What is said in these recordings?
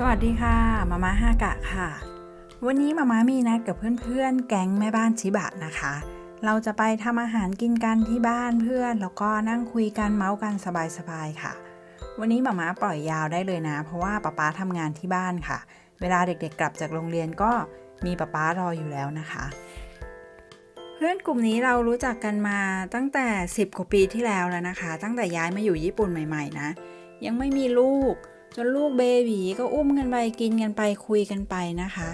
สวัสดีค่ะ มาม่าฮากะค่ะ วันนี้มาม่ามีนัดกับเพื่อนๆ แก๊งแม่บ้านชิบะนะคะ เราจะไปทำอาหารกินกันที่บ้านเพื่อน แล้วก็นั่งคุยกันเมาส์กันสบายๆค่ะ วันนี้มาม่าปล่อยยาวได้เลยนะ เพราะว่าป๊าป๊าทำงานที่บ้านค่ะ เวลาเด็กๆ กลับจากโรงเรียนก็มีป๊าป๊ารออยู่แล้วนะคะ เพื่อนกลุ่มนี้เรารู้จักกันมาตั้งแต่ 10กว่าปีที่แล้วแล้วนะคะ ตั้งแต่ย้ายมาอยู่ญี่ปุ่นใหม่ ๆ นะ ยังไม่มีลูก จนลูกเบบีก็อุ้มกันไปกินกันไปคุยกันไปนะคะ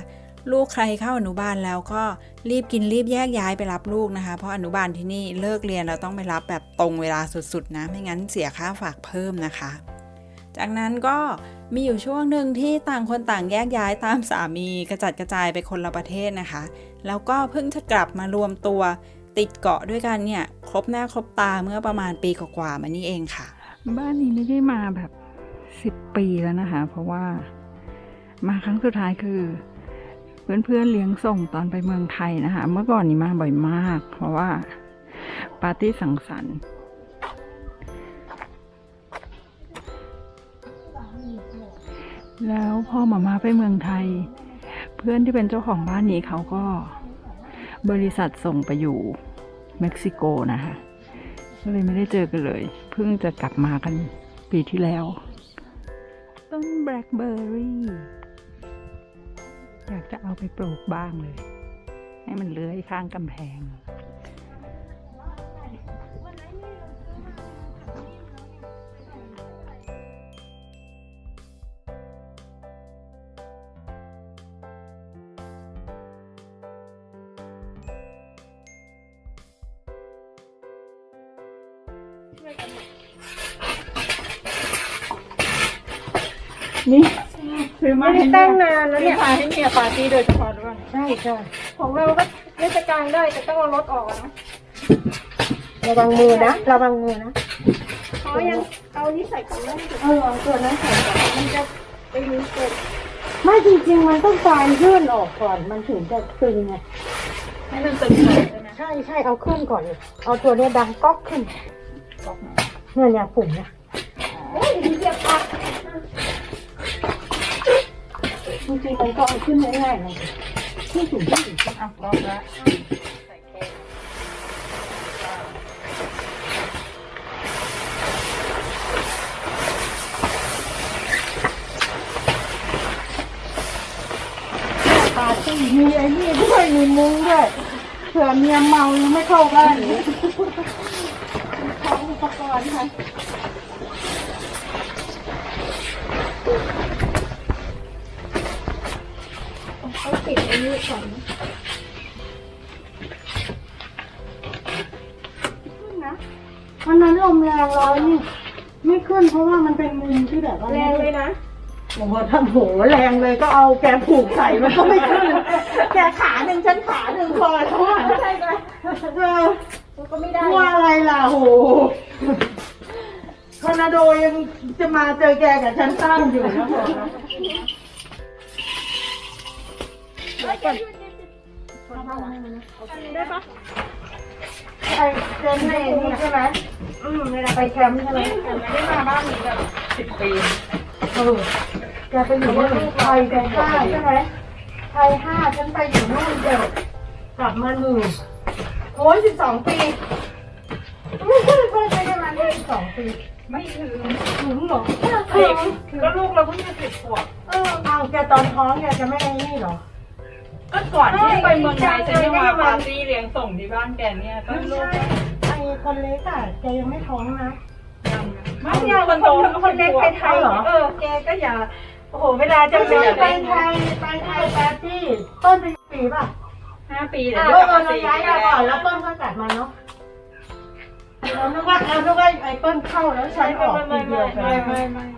ลูกใครเข้าอนุบาลแล้วก็รีบกินรีบแยกย้ายไปรับลูกนะคะ เพราะอนุบาลที่นี่เลิกเรียนเราต้องไปรับแบบตรงเวลาสุดๆนะไม่งั้นเสียค่าฝากเพิ่มนะคะ จากนั้นก็มีอยู่ช่วงหนึ่งที่ต่างคนต่างแยกย้ายตามสามีกระจัดกระจายไปคนละประเทศนะคะ แล้วก็เพิ่งจะกลับมารวมตัวติดเกาะด้วยกันเนี่ยครบหน้าครบตาเมื่อประมาณปีกว่าๆมานี่เองค่ะ บ้านนี้ไม่ได้มาแบบ สิบปีแล้วนะคะ เพราะว่ามาครั้งสุดท้ายคือ เพื่อนๆเลี้ยงส่งตอนไปเมืองไทยนะคะ เมื่อก่อนนี้มาบ่อยมาก เพราะว่าปาร์ตี้สังสรรค์แล้วพอมามาไปเมืองไทย เพื่อนที่เป็นเจ้าของบ้านนี้เขาก็บริษัทส่งไปอยู่เม็กซิโกนะคะก็เลยไม่ได้เจอกันเลย เพิ่งจะกลับมากันปีที่แล้ว ต้นแบล็คเบอร์รี่ อยากจะเอาไปปลูกบ้างเลย ให้มันเลื้อยข้างกำแพง ไม่ได้ให้ตั้งเมียนานแล้วซื้อเนี่ยมาให้เมียปาร์ตี้โดยเฉพาะด้วยใช่ใช่ของเราก็ไม่จะกลางได้แต่ต้องเอารถออกอะเนาะระวังมือนะระวังมือนะอ๋อยังเอานี่ใส่ก่อนแล้วเออเอาตัวนั้นใส่ก่อนมันจะไปรู้เกิดไม่จริงๆ มันต้องฟานยื่นออกก่อนมันถึงจะตึงไงให้มันตึงหน่อยใช่ไหมใช่ใช่เอาขึ้นก่อนเลยเอาตัวเนี้ยดังก๊อกขึ้นเนี่ยเนี่ยปุ่มเนี่ยโอ้ยเรียบปัก จริงๆมันก็เอาขึ้นง่ายๆเลยที่สูงที่สูงอะลองละใส่แกงปาตี้มีไอ้นี่ด้วยมีมุ้งด้วยเผื่อเมียเมายังไม่เข้าบ้านของอุปกรณ์ค่ะ เขาปิดไอ้นี่ก่อนขึ้นนะวันนั้นลมแรงร้อยนี่ ไม่ขึ้นเพราะว่ามันเป็นมุมที่แบบว่าแรงเลยนะโอ้โหทำโหแรงเลยก็เอาแกผูกใส่มันก็ไม่ขึ้น แกขาหนึ่งฉันขาหนึ่งพอแล้วอะใช่ไหมเออก็ไม่ได้ว่าอะไรล่ะโหทอร์นาโดยังจะมาเจอแกกับฉันตั้งอยู่นะ บอกนะได้ปะไอเจนนี่นี่ใช่ไหมอืมเวลาไปแคมป์ใช่ไหมไม่ได้มาบ้านนี้แบบสิบปีเออแกไปอยู่นู่นไทยแกห้าใช่ไหมไทยห้าฉันไปอยู่นู่นเดียวกลับมาหนึ่งโอ้ยสิบสองปีไม่ใช่เพิ่งไปประมาณสิบสองปีไม่ถึงถึงเหรอสิบก็ลูกเราเพิ่งจะสิบขวบเออเอาแกตอนท้องแกจะไม่ไอ้นี่เหรอ ก็ก่อนที่ไปเมืองไทยจะได้มาปาร์ตี้เลี้ยงส่งที่บ้านแกเนี่ยก็ไม่ลูกใช่ไอ้คนเล็กอะแกยังไม่ท้องนะไม่ยาวคนโตคนเล็กไปไทยเหรอเออแกก็อย่าโอ้โหเวลาจะไปไปไทยไปไทยปาร์ตี้ต้นปีป่ะห้าปีอะเดี๋ยวเอจะอเราย้ายมาก่อนแล้วต้นก็กลับมาเนาะเรานึกว่าเรานึกว่าไอ้เปิ้ลเข้าแล้วฉันออกทีเดียวกัน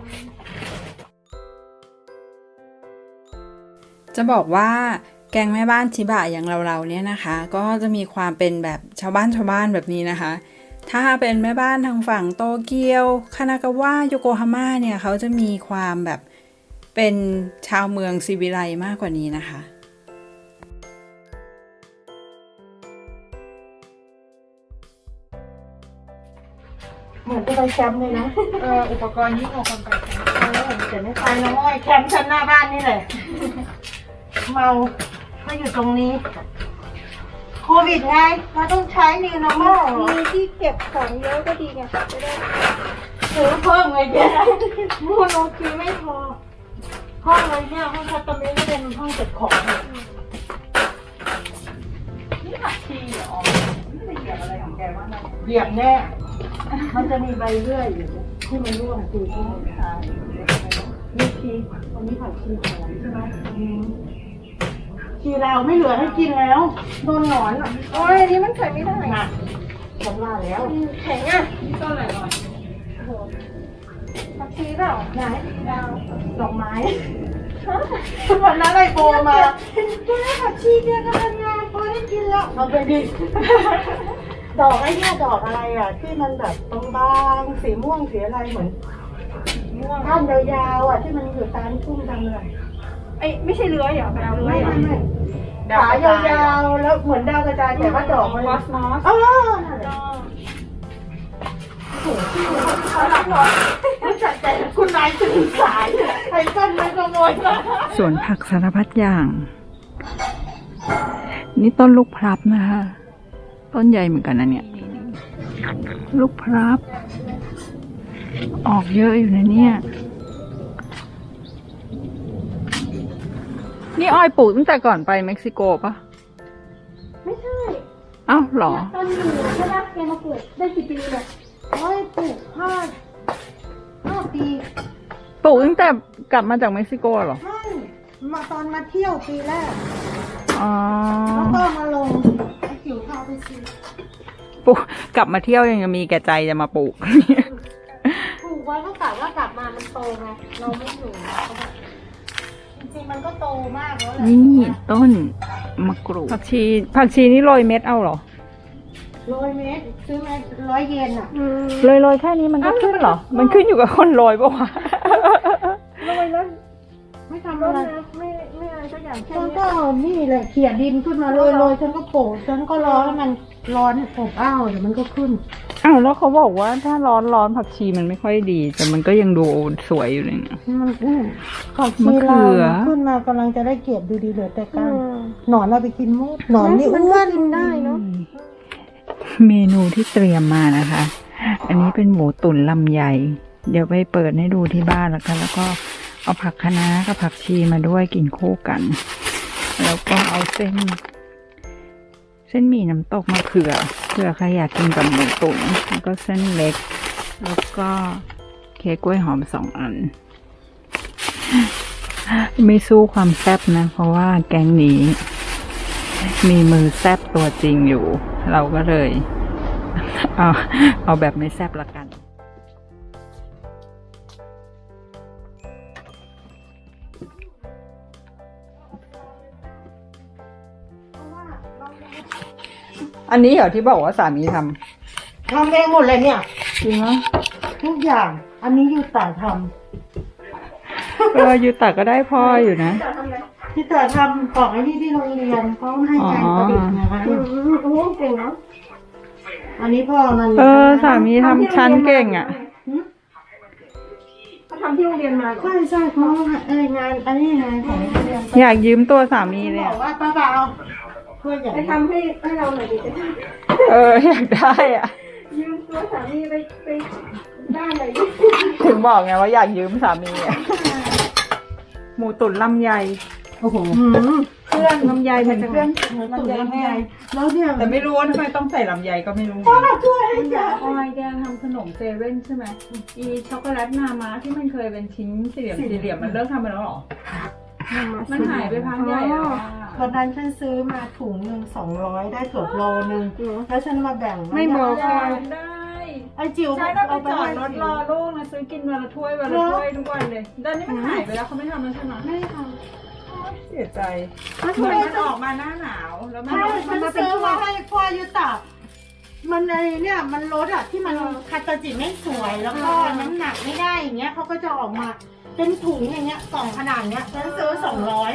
จะบอกว่า แกงแม่บ้านชิบะอย่างเราๆเนี่ยนะคะ ก็จะมีความเป็นแบบชาวบ้านชาวบ้านแบบนี้นะคะ ถ้าเป็นแม่บ้านทางฝั่งโตเกียวคานากาวะโยโกฮาม่าเนี่ยเขาจะมีความแบบเป็นชาวเมืองซีวิไลมากกว่านี้นะคะเหมือนจะไปแคมป์เลยนะ เอออุปกรณ์ที่เอาคนไปแคมป์แต่ไม่ไปน้องอ้อยแคมป์ชั้นหน้าบ้านนี่แหละ เมา อยู่ตรงนี้ โควิดไงเราต้องใช้นี่นะมั่มีที่เก็บของเยอะก็ดีไงจะได้ซื้อเพิ่มไงแกมูนโอเคไม่พอห้องเลยเนี่ยห้องคัตเตอร์เมนก็เป็นห้องเก็บของเนี่ยนี่ผักชีเหรอไม่ได้เหยียบอะไรของแกว่างนะเหยียบแน่ มันจะมีใบเลื่อยอยู่ที่มันร่วงคือที่มันตายนี่ชีวันนี้ผักชีหอมใช่ไหม อืมชีเราไม่เหลือให้กินแล้ว โดนหนอนอะโอ้ยอันนี้มันใส่ไม่ได้หนักฉันว่าแล้วอืมแข็งอะนี่ต้นอะไรก่อนผักชีเปล่าไหนดาวดอกไม้วันนั้นไอ้โบมาแกผักชีแกกำลังงามพอได้กินแล้วเอาไปดิดอกไอ้เนี่ยดอกอะไรอะ ที่มันแบบบางๆสีม่วงสีอะไรเหมือนม่วงท่านยาวๆอะที่มันอยู่ตามทุ่งตามอะไร ไอ้ไม่ใช่เลื้อยเหรอดาวเลื้อไม่ยเหรอไม่ไม่ขายาวๆแล้วเหมือนดาวกระจายแต่ว่าดอกมันคอสมอสเออนั่นแหละโอ้โหที่เขารับหรอรู้จักแต่คุณนายตื่นสายใครต้นมันขโมยมาสวนผักสารพัดอย่าง นี่ต้นลูกพลับนะคะ ต้นใหญ่เหมือนกันนะเนี่ย ลูกพลับ ออกเยอะอยู่นะเนี่ย นี่อ้อยปลูกตั้งแต่ก่อนไปเม็กซิโกปะไม่ใช่อ้าวเหรอ ตอนอยู่ใช่ปะแกมาเปิดได้กี่ปีเนี่ยโอ้ยปลูกห้าห้าปีปลูกตั้งแต่กลับมาจากเม็กซิโกเหรอ ใช่มาตอนมาเที่ยวปีแรก อ๋อ แล้วก็มาลงไอ้จิ๋วพาไปซื้อปลูกกลับมาเที่ยวยังจะมีแก่ใจจะมาปลูก ปลูกไว้ก็กะว่ากลับมามันโตไงเราไม่อยู่ก็แบบ จริงๆมันก็โตมากแล้วแหละนี่ต้นมะกรูดผักชีผักชีนี่โรยเม็ดเอาเหรอร้อยเมตรซื้อมาร้อยเยนอะโรยโรยแค่นี้มันก็ขึ้นเหรอ มันขึ้นอยู่กับคนโรยปะวะโรยแล้วไม่ทำรอะดไรน้ำไม่ไม่อะไรสักอย่างแค่ฉันนี้ก็เอานี่แหละเขี่ยดินขึ้นมาโรยๆฉันก็โปะฉันก็รอให้มันร้อนอบอ้าวเดี๋ยวมันก็ขึ้น อ้าวแล้วเขาบอกว่าถ้าร้อนร้อนผักชีมันไม่ค่อยดี แต่มันก็ยังดูสวยอยู่เลยเนี่ยมันอื้อผักชีมะเขืลาวอขึ้นมากำลังจะได้เก็บดูดีเหลือแต่อืก้านมหนอนเราไปกินหมดหนอนนี่มันอ้ก็วนกินได้เนอะเมนูที่เตรียมมานะคะ อันนี้เป็นหมูตุ๋นลำไยเดี๋ยวไปเปิดให้ดูที่บ้านแล้วกันแล้วก็เอาผักคะน้ากับผักชีมาด้วยกินคู่กัน แล้วก็เอาเส้นเส้นหมี่น้ำตกมาเผื่อเผื่อใครอยากกินกับหมูตุ๋นแล้วก็เส้นเล็ก แล้วก็เค้กกล้วยหอมสองอัน ไม่สู้ความแซ่บนะ เพราะว่าแกงนี้ มีมือแซบตัวจริงอยู่ เราก็เลย เอาเอาแบบไม่แซบละกัน อันนี้เหรอที่บอกว่าสามีททำเองหมดเลยเนี่ยำจริงไหมทุกอย่าง อันนี้อยู่ต่างทเอออยู่ตักก็ได้พ่ออยู่นะำที่ต่างทำของไอ้นี่ที่โรงเรียนเขาให้การประดิษฐ์นะคะอืมโอ้โหเก่งเนาะอันนี้พ่อมันเออสามีทำชั้นเก่งอะ เขาทำที่โรงเรียนมาเหรอ ใช่ใช่เขาเอ้ยงานอันนี้งานของโรงเรียนอยากยืมตัวสามีเลยบออะกว่าป้าเปล่า ช่วยใหญ่ไปทำให้ให้เราหน่อยดิเอออยากได้อะยืมตัวสามีไปไปบ้านหน่อยดิถึงบอกไงว่าอยากยืมสามีอะหมูตุ๋นลำไยโอ้โหเครื่องลำไยมันเครื่องลำไยลำไยแล้วเนี่ยแต่ไม่รู้ว่าทำไมต้องใส่ลำไยก็ไม่รู้ ช่วยให้จ้ะออยแกทำขนมเซเว่นใช่ไหมอีช็อกโกแลตนามาที่มันเคยเป็นชิ้นสี่เหลี่ยมสี่เหลี่ยมมันเลิกทำไปแล้วเหรอ มันหายไปพักใหญ่แล้วอะวันนั้นฉันซื้อมาถุงหนึ่งสองร้อยได้เกือบโลนึง แล้วฉันมาแบ่งไม่บอกอยากได้ไอ้จิ๋วใช่ถ้าไปเอาไปจอให้ดรถจิ๋รวอลูกนะซื้อกินวันละถ้วยวันละถ้วยทุกวันเลยตอนนี้มันหายไปแล้วเขาไม่ทำแล้วใช่ไหมไม่ค่ะเสียใจเหมือนมันออกมาหน้าหนาวแล้วมันใช่ฉันซื้อมาให้พ่อยุตะมันในเนี่ยมันรถอะที่มันคาตาจิไม่สวยแล้วก็น้ำหนักไม่ได้อย่างเงี้ยเขาก็จะออกมา เป็นถุงอย่างเงี้ยกล่องขนาดเนี้ยฉันซื้อสองร้อย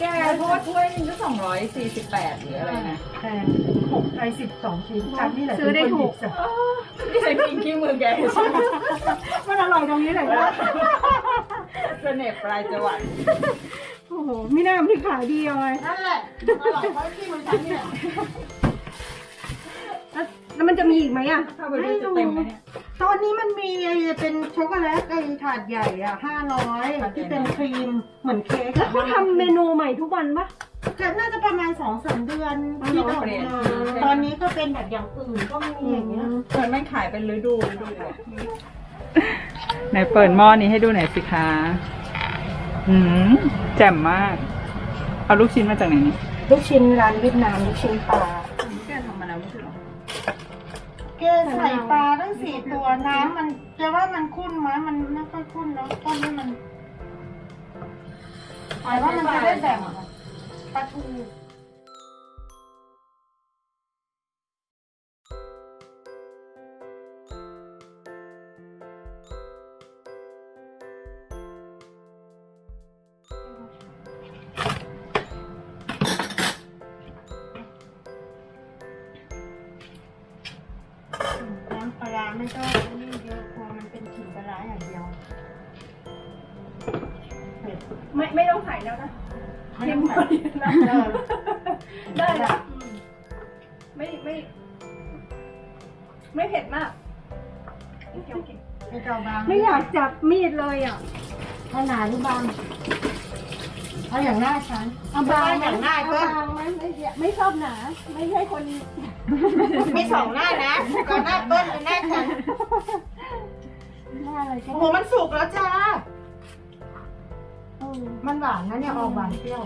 แกเพราะว่าถ้วยนึงก็สองร้อยสี่สิบแปดหรืออะไรนะแพงหกไทยสิบสองชิ้นฉันนี่แหละซื้อได้ถูก เป็นคนหยิบจ้ะนี่ฉันกินขี้มือแกใช่ไหมมันอร่อยตรงนี้เลยนะเสน่ห์ปลายจวักโอ้โหไม่น่ามันขายดีเลยนั่นแหละอร่อยเพราะที่มันฉันเนี่ยแล้วมันจะมีอีกไหมอะ เข้าไปด้วยจะเต็มไหมเนี่ย ตอนนี้มันมีไอ้เป็นช็อกโกแลตไอ้ถาดใหญ่อะห้าร้อยที่เป็นครีมเหมือนเค้กอะเขาทำเมนูใหม่ทุกวันปะจะน่าจะประมาณสองสามเดือนที่ออกมาตอนนี้ก็เป็นแบบอย่างอื่นก็มีอย่างเงี้ยเหมือนมันขายเป็นฤดูฤดูอะไหนเปิดหม้อนี้ให้ดูหน่อยสิคะอืมแจ่มมาก เอาลูกชิ้นมาจากไหนนี่ลูกชิ้นร้านเวียดนามลูกชิ้นปลา เกใส่ปลาตั้งสี่ตัวน้ำมันจะว่ามันคุ้นไหมมันไม่ค่อยคุ้นแล้วต้นนี้มันหมายว่ามันจะได้แบบปลาทู ปลาร้าไม่ต้องนี่เยอะพอมันเป็นขิงปลาร้าอย่างเดียวเผ็ดไม่ไม่ต้องใส่แล้วนะไม่ต้องใส่นะได้ละไม่ไม่ ไม่เผ็ดมากไม่เจ้าบางไม่อยากจับมีดเลยอะเอาหนาหรือบาง เอาอย่างหน้าฉันเอาบางอย่างหน้าเอาก็บางไหมไม่ไม่ชอบหนา ไม่ใช่คนไม่สองหน้านะเอาหน้าเบิ้ลเป็นหน้าฉันหน้าอะไรก็โอ้โหมันสุกแล้วจ้ามันหวานนะเนี่ยออกหวานเปรี้ยว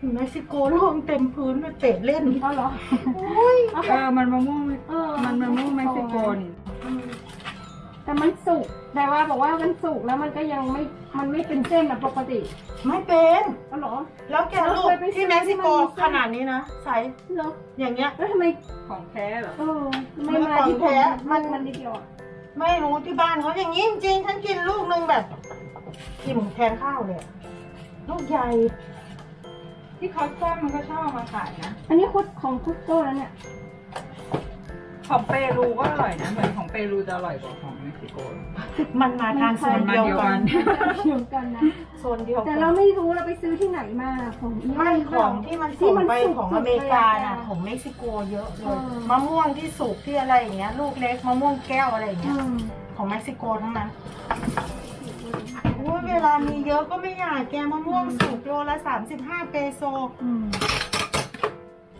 อยู่เม็กซิโกลงเต็มพื้นไปเตะเล่น เอาเหรอ เออมันมะม่วงเออมันมะม่วงเม็กซิโกนี่ แต่มันสุกแต่ว่าบอกว่ามันสุกแล้วมันก็ยังไม่ มันไม่เป็นเส้นอะปกติไม่เป็นเอาเหรอ แล้วแกลูกที่เม็กซิโกขนาดนี้นะใสเหรออย่างเงี้ยแล้วทำไมของแท้เหรอเออไม่มาที่ผมมันมันนิดเดียวอะไม่รู้ที่บ้านเขาอย่างนี้จริงๆฉันกินลูกหนึงแบบกินแทนข้าวเลยอะลูกใหญ่ที่คอสตอมันก็ชอบเอามาขายนะ อันนี้คุดของคุดโก้แล้วเนี่ย ของเปรูก็อร่อยนะ เหมือนของเปรูจะอร่อยกว่าของเม็กซิโก มันมาทางโซนเดียวกัน เดียวกันนะ โซนเดียวกัแต่นเราไม่รู้เราไปซื้อที่ไหนมาของยี่ห้ไม่ของที่มันส่งไปของอเมริกาน่ะขขอองงเม็กซิโกเยอะเลเอยอมะม่วงที่สุกที่อะไรอย่างเงี้ยลูกเล็กมะม่วงแก้วอะไรอย่างอืเงี้ยมของเม็กซิโกทั้งนั้นโอ้ยเวลามีเยอะก็ไม่อยากแกมะม่วงสุกโลละสามสิบห้าเปโซอืม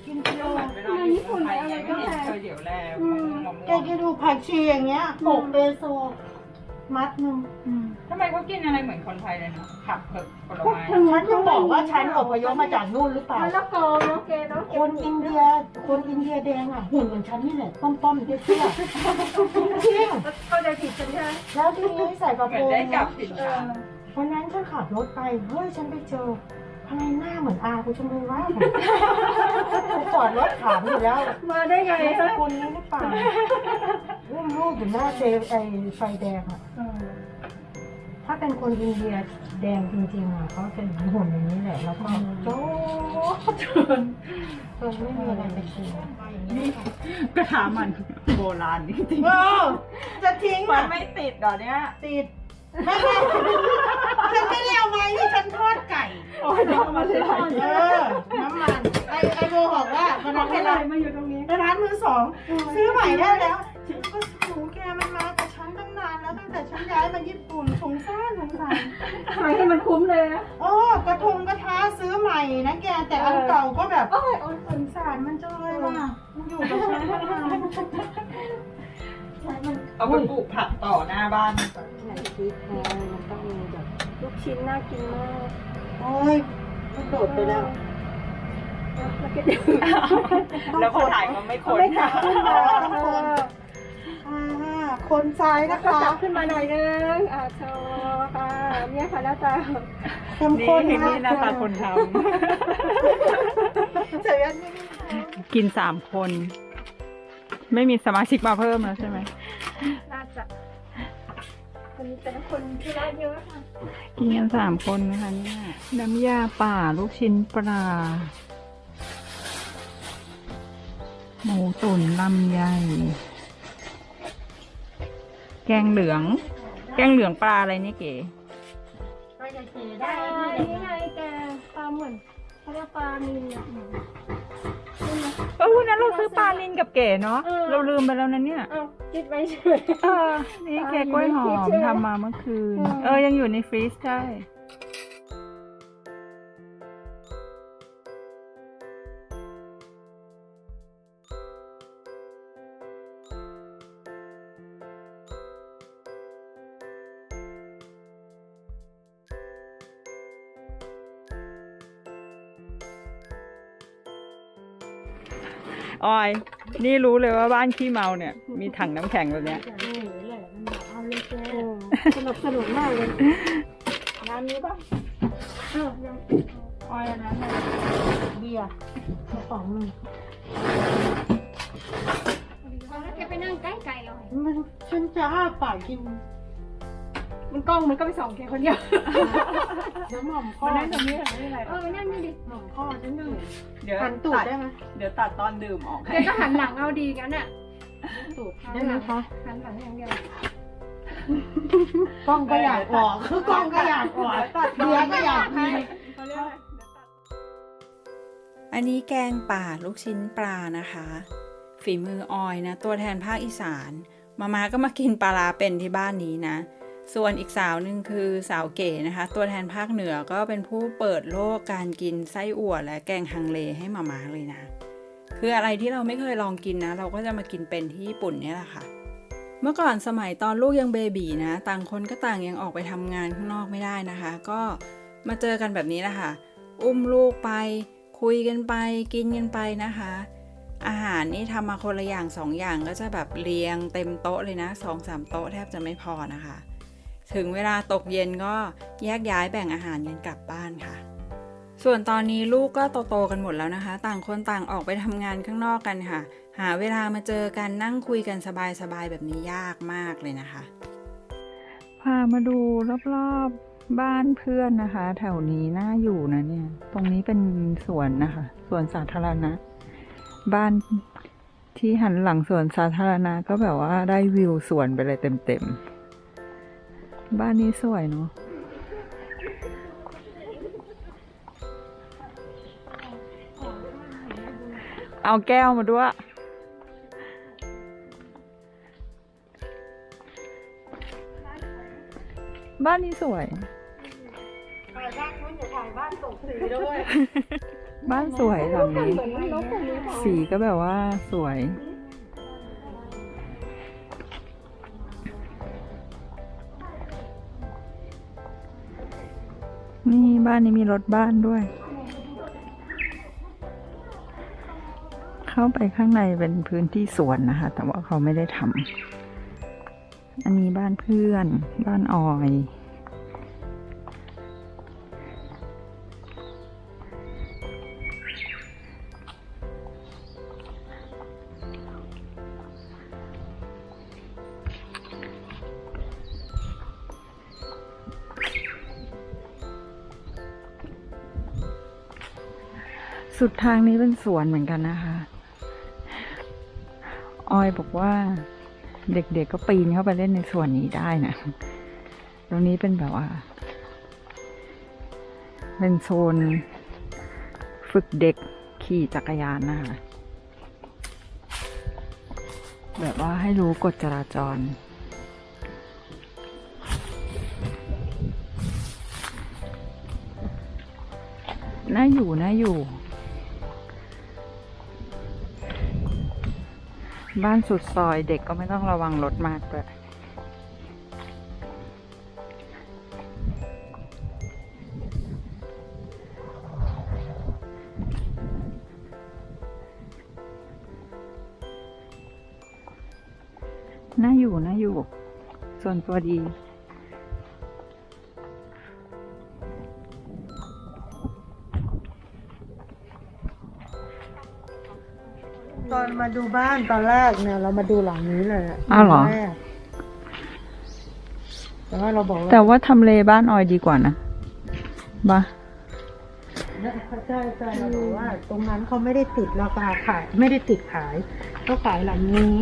กินกิโลเวลาญี่ปุ่นไปอะไรก็แพงเคยเดี๋ยวแลมะม่วงมะแกม่วงจะดูผักชีอย่างเงี้ยหกเปโซ มัดหนึ่งอืมทำไมเขากินอะไรเหมือนคนไทยเลยเนาะผักเผือกผลไม้ฉันยังบอกว่าฉันอพยพมาจากนู่นหรือเปล่ามันละกอเนาะเกเนาะคนอินเดีย คนอินเดียแดงอะหุ่นเหมือนฉันนี่แหละป้อมๆเตี้ยๆจริงเข้าใจผิดกันใช่ไหมๆแล้วทีนี้ใส่กระเหโปมือนรงได้กลันะบถิ่นเอฐาอนวันนั้นฉันขับรถไปเฮ้ยฉันไปเจอ ทำไมหน้าเหมือนอากูจังเลยว่าจอดรถถามอยู่แล้วมาได้ไงไอ้ฮะคนนี้หรือเปล่าอุ้มลูกอยู่หน้าเซฟไอไฟแดงอะเออถ้าเป็นคนอินเดียแดงจริงๆอะเขาจะหุ่นอย่างนี้แหละแล้วก็โจ๊กเชิญเออไม่มีอะไรไปกินนี่กระถามันโบราณนี่จริงเออจะทิ้งมัอะนไม่ติดเหรอเนี่ยติด ไม่ไม่ฉันไม่ได้เอาไว้นี่ฉันทอดไก่ โอ้ยเดี๋ยวเอามาใส่ไข่เออ น้ำมัน ไอไอโบบอกว่ามันของทำให้อะไรเรามาอยู่ตรงนี้ไปร้านมือสอง ซื้อใหม่ได้แล้วก็หนูแกมันมาแต่ฉันตั้งนานแล้วตั้งแต่ฉันย้ายมาญี่ปุ่นสงสารสงสาร ทำไมให้มันคุ้มเลยนะโอ้กระทงกระทะซื้อใหม่นะแกแต่อันเก่าก็แบบโอ้ยโอ้ยสงสารมันจังเลยว่ะมันอยู่กับฉันตั้งนาน เอาไปปลูกผักต่อหน้าบ้านไหนชีสแพงมันต้องมีแบบลูกชิ้นน่ากินมาก โอ้ยมันโดดไปแล้วแล้วก็เดี๋ยวแล้วคนถ่ายก็ไม่คนไม่จับขึ้นมาต้องเอคนออ่าคนซ้ายแล้นะวก็คะจับขึ้นมาหน่อยนึงอ่าโชว์ค่ะเนี่ยค่ะแล้วจะเข้มนี่ข้นนี่มากหน้าตาคนทเสร็จแล้วนี่ำกินสามคน ไม่มีสมาชิกมาเพิ่มแล้วใช่ไหมน่าจะวันนี้แต่ละคนที่ร้านเยอะค่ะกินกันสามคนนะคะเนี่ยน้ำยาป่าลูกชิ้นปลาหมูตุ๋นลำไยแกงเหลือง แกงเหลืองปลาอะไรนี่เก๋ก็จะเจปได้นี่ไงแกปลาเหมือน เขาเรียกปลานิลอะใช่ไหม เออวันนั้นเราซื้อปลาลินกับเก๋เนาะ เออ เราลืมไปแล้วนะเนี่ย เอ้าคิดไว้เฉย เออ นี่เค้กกล้วยหอมทำมาเมื่อคืน เออเออยังอยู่ในฟรีซใช่ ออย นี่รู้เลยว่าบ้านขี้เมาเนี่ย มีถังน้ำแข็งแบบเนี้ยนี่แหละมันบอกเอาเลยแกสนุกสนุกมากเลยน้ำนี้ป่ะเออยังออยอันนั้นน่ะเบียร์กระป๋องหนึงแล้วแกไปนั่งใกล้ไก่เรามันฉันจะอ้าปากกิน มันกล้องมันก็ไปส่องแกคนเดียวน้ำหม่อมพ่อมานั่งตรงนี้เหรอไม่เป็นไรเออนั่นนี่ดิหม่อมพ่อฉันหนึ่งเดี๋ยวหันตูดตัดได้ไหมเดี๋ยวตัดตอนดื่มออกแกให้ก็หันหลังเอาดีกันอะตูดได้ไหมคะหันหลังอย่างเดียว กล้องก็อยากออกกล้องก็อยากออกเบียร์ก็อยากมีเขาเรียกอะไรอันนี้แกงป่าลูกชิ้นปลานะคะ ฝีมือออยนะ ตัวแทนภาคอีสาน มามาก็มากินปลาร้าเป็นที่บ้านนี้นะ ส่วนอีกสาวหนึ่งคือสาวเก๋นะคะ ตัวแทนภาคเหนือก็เป็นผู้เปิดโลกการกินไส้อั่วและแกงฮังเลให้มามาเลยนะ คืออะไรที่เราไม่เคยลองกินนะ เราก็จะมากินเป็นที่ญี่ปุ่นเนี่ยแหละค่ะ เมื่อก่อนสมัยตอนลูกยังเบบีนะ ต่างคนก็ต่างยังออกไปทำงานข้างนอกไม่ได้นะคะ ก็มาเจอกันแบบนี้แหละค่ะ อุ้มลูกไป คุยกันไป กินกันไปนะคะ อาหารนี่ทำมาคนละอย่างสองอย่างก็จะแบบเรียงเต็มโต๊ะเลยนะสองสามโต๊ะแทบจะไม่พอนะคะ ถึงเวลาตกเย็นก็แยกย้ายแบ่งอาหารกันกลับบ้านค่ะ ส่วนตอนนี้ลูกก็โตๆกันหมดแล้วนะคะ ต่างคนต่างออกไปทำงานข้างนอกกันค่ะ หาเวลามาเจอกันนั่งคุยกันสบายๆแบบนี้ยากมากเลยนะคะ พามาดูรอบๆบ้านเพื่อนนะคะ แถวนี้น่าอยู่นะเนี่ย ตรงนี้เป็นสวนนะคะสวนสาธารณะ บ้านที่หันหลังสวนสาธารณะก็แบบว่าได้วิวสวนไปเลยเต็มๆ บ้านนี้สวยเนาะเอาแก้วมาด้วย บ้านนี้สวยถ่ายบ้านนู้นอย่าถ่ายบ้านตกสีด้วยบ้านสวยหลังนี้เหมือนนกคนนี้เปล่าสีก็แบบว่าสวย นี่บ้านนี้มีรถบ้านด้วย เข้าไปข้างในเป็นพื้นที่สวนนะคะ แต่ว่าเขาไม่ได้ทำอันนี้บ้านเพื่อน บ้านออย สุดทางนี้เป็นสวนเหมือนกันนะคะ ออยบอกว่า เด็กๆก็ปีนเข้าไปเล่นในสวนนี้ได้นะ ตรงนี้เป็นแบบว่า เป็นโซน ฝึกเด็กขี่จักรยานนะคะแบบว่าให้รู้กฎจราจร น่าอยู่ น่าอยู่ บ้านสุดซอยเด็กก็ไม่ต้องระวังรถมากเลยน่าอยู่น่าอยู่ ส่วนตัวดี มาดูบ้านตอนแรกเนี่ย เรามาดูหลังนี้เลยะอ้าวเหรอ ตนแกแต่ว่าเราบอกว่าแต่ว่าทำเลบ้านออยดีกว่านะบ้าใช่ใช่เราบอกว่า ตรงนั้นเขาไม่ได้ติดราคาขายไม่ได้ติดขายเขาขายหลังนี้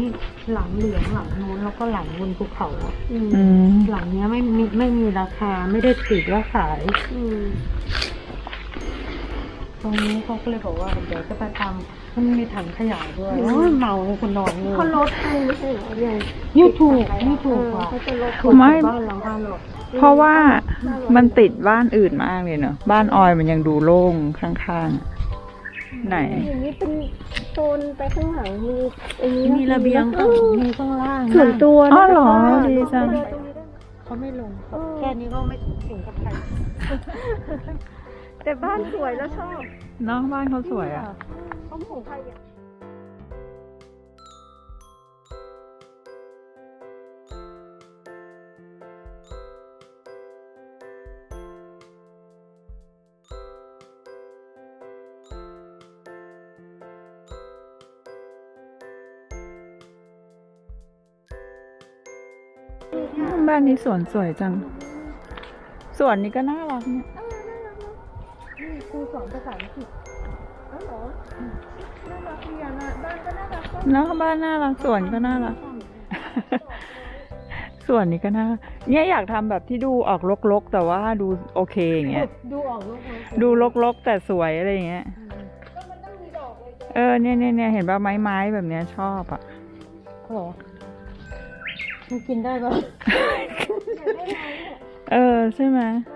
หลังเหลืองหลังนู้นแล้วก็หลังบนภูเขาอะอืมอืมหลังเนี้ยไม่มีไม่มีราคาไม่ได้ติดว่าขาย อืม ตรงนี้เขาก็เลยบอกว่าเดี๋ยวจะไปทำมันมีถังขยะด้วยโอ้ยเมาคนนอนเลยเขาลดให้ไม่ใช่เหรอยังนี่ถูกนี่ถูกกว่าเขาจะลดไม่ บ้านเราบ้านเราเพราะว่ามันติดบ้านอื่นมากเลยเนอะบ้านออยมันยังดูโล่งข้างๆอะไหน อย่างนี้เป็นโซนไปข้างหลังมีอันนี้มีระเบียงข้างมีข้างล่างส่วนตัวอ๋อนะเหรอคะดีจัง เขาไม่ลง แค่นี้ก็ไม่ถึงกับใคร แต่บ้านสวยแล้วชอบเนาะบ้านเขาสวยอะ เขาของใครอะบ้านนี้สวนสวยจัง สวนนี้ก็น่ารักเนี่ยนี่ค รูสอนภาษาอังกฤษอ๋อเหรอน่ารักดีอะนะบ้านก็น่ารักก็เนาะบ้านน่ารักสวนก็น่ารัก ส่วนนี้ก็น่าเนี่ยอยากทำแบบที่ดูออกลกๆ แต่ว่าดูโอเคอย่างเงี้ย ดูออกลูกไหมดูลกๆ แต่สวยอะไรอย่างเงี้ยเออเนี่ยเนี่ยเนี่ยเห็นป่ะไม้ไม้ๆแบบเนี้ยชอบอะ เหรอมันกินได้ปะเออใช่ไหมไม้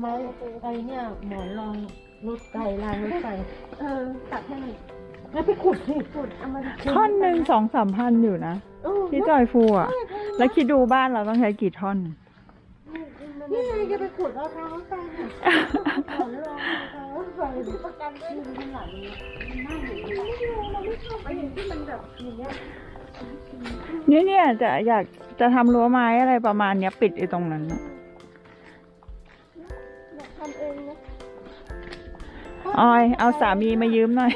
ไม้ไอเนี่ยหมอนรองรถไฟรางรถไฟเออตัดให้มันแล้วไปขุดสิขุดเอามาท่อนหนึ่งสองสามพันอยู่นะเออที่จอยฟูอะ แล้วคิดดูบ้านเราต้องใช้กี่ท่อน นี่ไงจะไปขุดเอาทางรถไฟเนี่ยหมอนรองทางรถไฟประกันด้วยมันข้างหลังนี้มันน่าอยู่เราไม่ชอบไอ้อย่างที่มันแบบอย่างเงี้ยเนี่ยเนี่ยจะอยากจะทำรั้วไม้อะไรประมาณเนี้ย ปิดไอ้ตรงนั้นน่ะอยา กทำเองนะออย เอาสามีมายืมหน่อย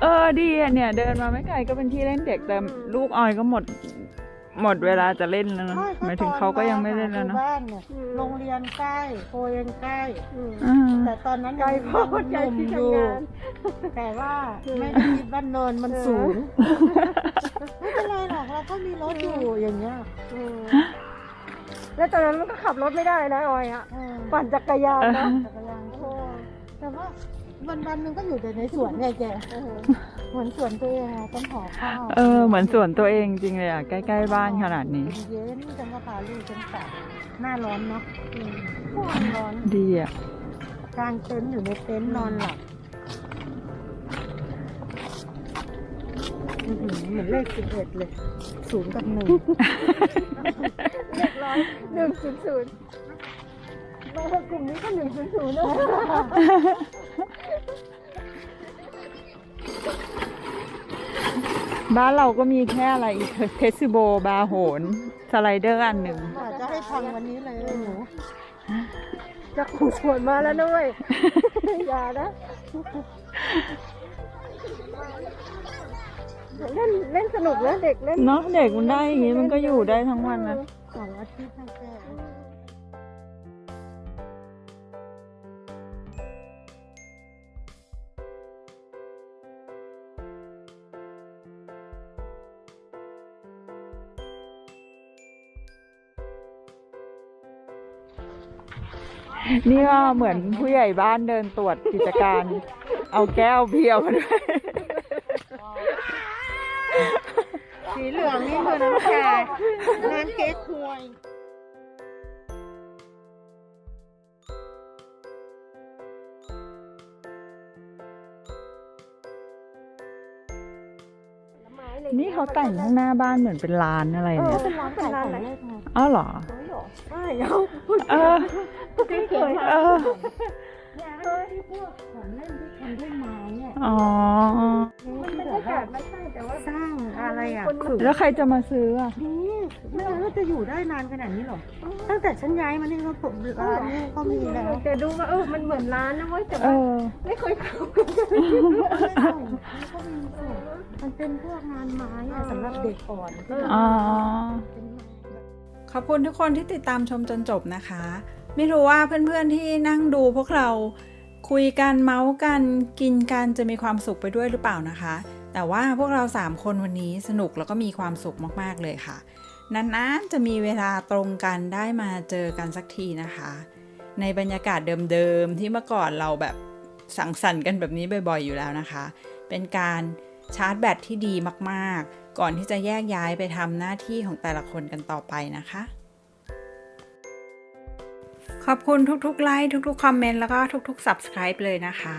เออดีอะเนี่ย เดินมาไม่ไกลก็เป็นที่เล่นเด็กแต่ลูกออยก็หมด หมดเวลาจะเล่นแล้วนะหมายถึงเขาก็ยังไม่เล่นแล้วเนาะ บ้านเนี่ยโรงเรียนใกล้โรงเรียนใกล้ อืมอ่าแต่ตอนนั้นไกลโพดมันไกลหนุ่มที่อยู่ทำงานแต่ว่าไม่ได้คิดบ้านเนินมันสูง ไม่เป็นไรหรอกเราก็มีรถอยู่อย่างเงี้ย อืม แล้วตอนนั้นมันก็ขับรถไม่ได้นะออยอะเออปั่นจักรยานนะจักรยานโอ้แต่ว่าวันวันๆหนึงก็อยู่แต่ในสวนไงแกเออเหมือนสวนตัวเองอะต้นหอข้าวเออ เหมือนสวนตัวเองจริงเลยอะ ใกล้ ๆ บ้านขนาดนี้ เย็นๆจังก็พาลูกจังกลับหน้าร้อนเนาะอืมพวกมันร้อนดีอะ กลางเต็นท์อยู่ในเต็นท์นอนหลับอื้อหือเหมือนเลขสิบเอ็ดเลยศูนย์กับหนึ่ง เรียบร้อยหนึ่งศูนย์ศูนย์บางคนกลุ่มนี้ก็หนึ่งศูนย์ศูนย์นะบ้านเราก็มีแค่อะไรอีกเทสซิโบบาร์โหน สไลเดอร์อันหนึ่งอาจจะให้ฟังวันนี้เลยหนูจะขู่สวนมาแล้วด้วยอย่านะเล่นเล่นสนุกนะเด็กเล่นเนาะเด็กมันได้อย่างงี้มันก็อยู่ได้ทั้งวันนะเสาร์อาทิตย์ให้แกนี่ก็เหมือนผู้ใหญ่บ้านเดินตรวจกิจการ เอาแก้วเบียร์มาด้วย สีเหลืองนี่คือน้ำชาน้ำเก๊กฮวยไม้อะไรนี่เขาแต่งข้างหน้าบ้านเหมือนเป็นร้านอะไรเออเนี่ยเป็นร้านเป็นร้านไหนอ๋อเหรอใช่เอาเออไม่เคยเออที่พวกของเล่นที่ทำด้วยไม้เนี่ยอ๋อมันบรรยากาศไม่ใช่แต่ว่า สร้างอะไรอะคนมาขึงแล้วใครจะมาซื้ออะนี่ไม่รู้ว่าจะอยู่ได้นานขนาดนี้หรอ ตั้งแต่ฉันย้ายมานี่ก็ผมร้านนี้ก็มีแล้ว แต่ดูว่าเออ มันเหมือนร้านนะเว้ยแต่เอว่าอไม่เคยเข้าไม่ส่งก็มีส่งมันเป็นพวกงานไม้อะสำหรับเด็กอ่อนที่แบบอ๋อเป็นไม้แบบขอบคุณทุกคนที่ติดตามชมจนจบนะคะ ไม่รู้ว่าเพื่อนๆที่นั่งดูพวกเราคุยกันเมาส์กันกินกันจะมีความสุขไปด้วยหรือเปล่านะคะ แต่ว่าพวกเรา 3 คนวันนี้สนุกแล้วก็มีความสุขมากๆเลยค่ะ นานๆจะมีเวลาตรงกันได้มาเจอกันสักทีนะคะ ในบรรยากาศเดิมๆที่เมื่อก่อนเราแบบสังสรรค์กันแบบนี้บ่อยๆอยู่แล้วนะคะ เป็นการชาร์จแบตที่ดีมากๆ ก่อนที่จะแยกย้ายไปทำหน้าที่ของแต่ละคนกันต่อไปนะคะ ขอบคุณทุกๆไลค์ทุกๆคอมเมนต์แล้วก็ทุกๆ Subscribe เลยนะคะ